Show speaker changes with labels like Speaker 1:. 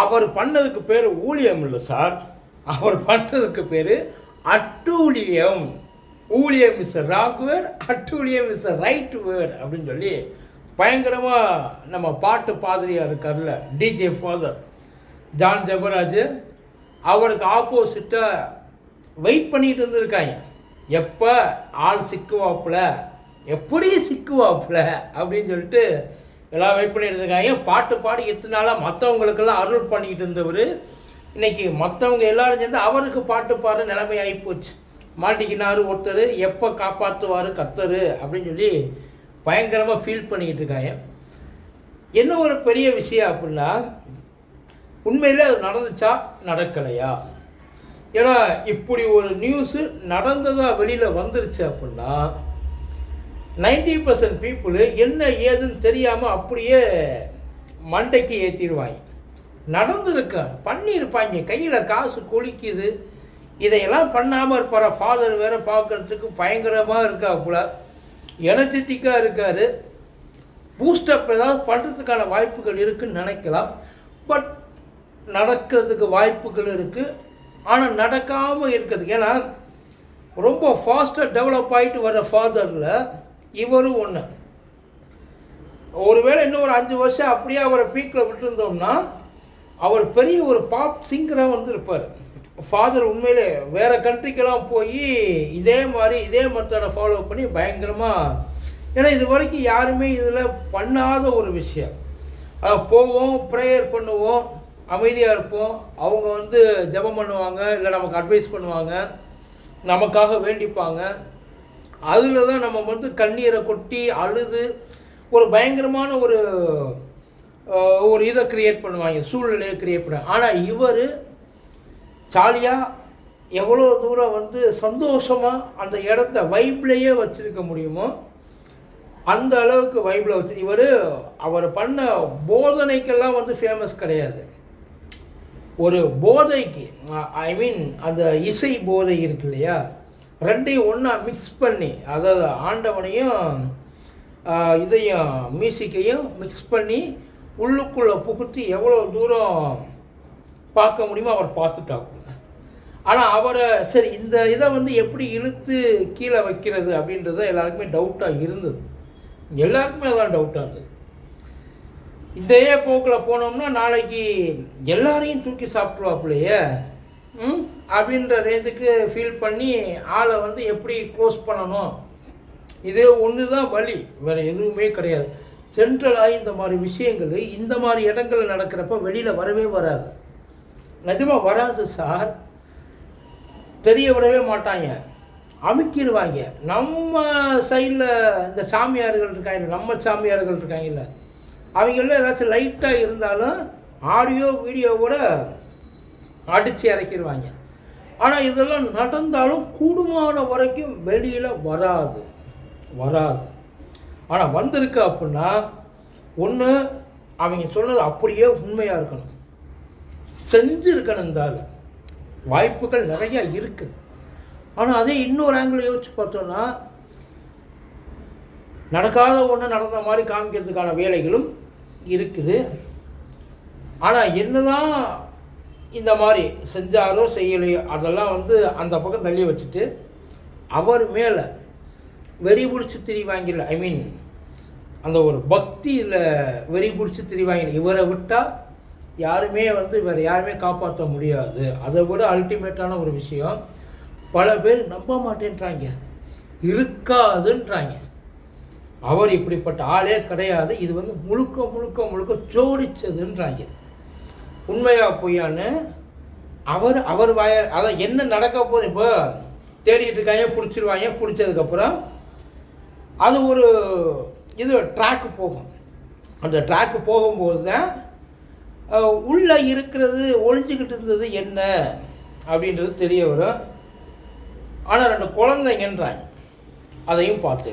Speaker 1: அவர் பண்ணதுக்கு பேர் ஊழியம் இல்லை சார். அவர் பண்ணதுக்கு பேர் அட்டூழியம். ஊழியம் இஸ் ராங் வேர்ட் அட்டூழியம் இஸ் ரைட் வேர்ட் அப்படின்னு சொல்லி பயங்கரமாக நம்ம பாட்டு பாதிரியாக இருக்கார்ல டிஜே ஃபாதர் ஜான் ஜெபராஜ் அவருக்கு ஆப்போசிட்டாக வெயிட் பண்ணிட்டு இருந்திருக்காங்க. எப்போ ஆள் சிக்குவாப்புல எப்படி சிக்குவாப்புல அப்படின்னு சொல்லிட்டு எல்லாம் வெயிட் பண்ணிட்டு இருக்காங்க. பாட்டு பாடி எத்தனை நாளாக மற்றவங்களுக்கெல்லாம் அருள் பண்ணிக்கிட்டு இருந்தவர். இன்னைக்கு மற்றவங்க எல்லாரும் சேர்ந்து அவருக்கு பாட்டு பாடுற நிலைமை ஆகிப்போச்சு மாட்டிக்கினாரு ஒருத்தர் எப்போ காப்பாற்றுவார் கத்தரு அப்படின்னு சொல்லி பயங்கரமாக ஃபீல் பண்ணிக்கிட்டு இருக்காங்க. என்ன ஒரு பெரிய விஷயம் அப்படின்னா உண்மையில் அது நடந்துச்சா? நடக்கலையா? ஏன்னா இப்படி ஒரு நியூஸு நடந்ததாக வெளியில் வந்துருச்சு அப்படின்னா நைன்டி பர்சன்ட் பீப்புளு என்ன ஏதுன்னு தெரியாமல் அப்படியே மண்டைக்கு ஏற்றிடுவாங்க நடந்திருக்க பண்ணியிருப்பாங்க. கையில் காசு குளிக்குது. இதையெல்லாம் பண்ணாமல் இருப்பார் ஃபாதர் வேற பார்க்கறதுக்கு பயங்கரமாக இருக்காப்புல எனர்ஜெட்டிக்காக இருக்கார். பூஸ்டப் ஏதாவது பண்ணுறதுக்கான வாய்ப்புகள் இருக்குன்னு நினைக்கலாம். பட் நடக்கிறதுக்கு வாய்ப்புகள் இருக்குது ஆனால் நடக்காமல் இருக்கிறதுக்கு ஏன்னா ரொம்ப ஃபாஸ்ட்டாக டெவலப் ஆகிட்டு வர ஃபாதரில் இவரும் ஒன்று ஒருவேளை இன்னும் ஒரு அஞ்சு வருஷம் அப்படியே அவரை பீக்கில் விட்டுருந்தோம்னா அவர் பெரிய ஒரு பாப் சிங்கராக வந்து இருப்பார் ஃபாதர் உண்மையிலே வேறு கண்ட்ரிக்கெல்லாம் போய் இதே மாதிரி இதே மெத்தடை ஃபாலோ பண்ணி பயங்கரமாக ஏன்னா இது வரைக்கும் யாருமே இதில் பண்ணாத ஒரு விஷயம். போவோம் ப்ரேயர் பண்ணுவோம் அமைதியாக இருப்போம். அவங்க வந்து ஜெபம் பண்ணுவாங்க இல்லை நமக்கு அட்வைஸ் பண்ணுவாங்க நமக்காக வேண்டிப்பாங்க. அதில் தான் நம்ம வந்து கண்ணீரை கொட்டி அழுது ஒரு பயங்கரமான ஒரு ஒரு இதை கிரியேட் பண்ணுவாங்க சூழ்நிலையை கிரியேட் பண்ணுவாங்க ஆனால் இவர் ஜாலியாக எவ்வளோ தூரம் வந்து சந்தோஷமாக அந்த இடத்த வைப்லேயே வச்சுருக்க முடியுமோ அந்த அளவுக்கு வைப்பில் வச்சு இவர் அவர் பண்ண போதனைக்கெல்லாம் வந்து ஃபேமஸ் கிடையாது. ஒரு போதைக்கு ஐ மீன் அந்த இசை போதை இருக்கு இல்லையா? ரெண்டையும் ஒன்றா மிக்ஸ் பண்ணி அதாவது ஆண்டவனையும் இதையும் மியூசிக்கையும் மிக்ஸ் பண்ணி உள்ளுக்குள்ளே புகுத்தி எவ்வளோ தூரம் பார்க்க முடியுமோ அவர் பார்த்துட்டாப்புல. ஆனால் அவரை சரி இந்த இதை வந்து எப்படி இழுத்து கீழே வைக்கிறது அப்படின்றது எல்லாருக்குமே டவுட்டாக இருந்தது. எல்லாருக்குமே அதான் டவுட்டாக இருந்தது. இதே போக்கில் போனோம்னா நாளைக்கு எல்லாரையும் தூக்கி சாப்பிட்ருவாப்புலையே அப்படின்ற ரேஞ்சுக்கு ஃபீல் பண்ணி ஆளை வந்து எப்படி க்ளோஸ் பண்ணணும்? இதே ஒன்று தான் வழி வேறு எதுவுமே கிடையாது. சென்ட்ரலாக இந்த மாதிரி விஷயங்கள் இந்த மாதிரி இடங்கள் நடக்கிறப்ப வெளியில் வரவே வராது. நிஜமாக வராது சார். தெரிய விடவே மாட்டாங்க. அமுக்கிடுவாங்க. நம்ம சைடில் இந்த சாமியார்கள் இருக்காங்க நம்ம சாமியார்கள் இருக்காங்கல்ல அவங்கள ஏதாச்சும் லைட்டாக இருந்தாலும் ஆடியோ வீடியோவோட அடித்து இறக்கிடுவாங்க ஆனால் இதெல்லாம் நடந்தாலும் கூடுமான வரைக்கும் வெளியில் வராது. வராது. ஆனால் வந்திருக்கு அப்படின்னா ஒன்று அவங்க சொன்னது அப்படியே உண்மையாக இருக்கணும். செஞ்சுருக்கணும் வாய்ப்புகள் நிறையா இருக்குது ஆனால் அதே இன்னொரு ஆங்கிள் யோசிச்சு பார்த்தோன்னா நடக்காத ஒன்று நடந்த மாதிரி காமிக்கிறதுக்கான வேலைகளும் இருக்குது. ஆனால் என்னதான் இந்த மாதிரி செஞ்சாரோ செய்யலையோ அதெல்லாம் வந்து அந்த பக்கம் தள்ளி வச்சுட்டு அவர் மேலே வெறி பிடிச்சி திரிவாங்கல ஐ மீன் அந்த ஒரு பக்தியில் வெறி பிடிச்சி திரிவாங்கல இவரை விட்டால் யாருமே வந்து வேறு யாருமே காப்பாற்ற முடியாது. அதை விட அல்டிமேட்டான ஒரு விஷயம் பல பேர் நம்ப மாட்டேன்றாங்க. இருக்காதுன்றாங்க. அவர் இப்படிப்பட்ட ஆளே கிடையாது. இது வந்து முழுக்க முழுக்க முழுக்க ஜோடிச்சதுன்றாங்க. உண்மையா பொய்யான்னு அவர் அவர் வாய அதான் என்ன நடக்க போகுது இப்போ? தேடிட்டு இருக்காங்க பிடிச்சிருவாங்க பிடிச்சதுக்கப்புறம் அது ஒரு இது ட்ராக்கு போகும். அந்த ட்ராக்கு போகும்போது தான் உள்ளே இருக்கிறது ஒழிஞ்சிக்கிட்டு இருந்தது என்ன அப்படின்றது தெரிய வரும். ஆனால் ரெண்டு குழந்தைங்கன்றாங்க. அதையும் பார்த்து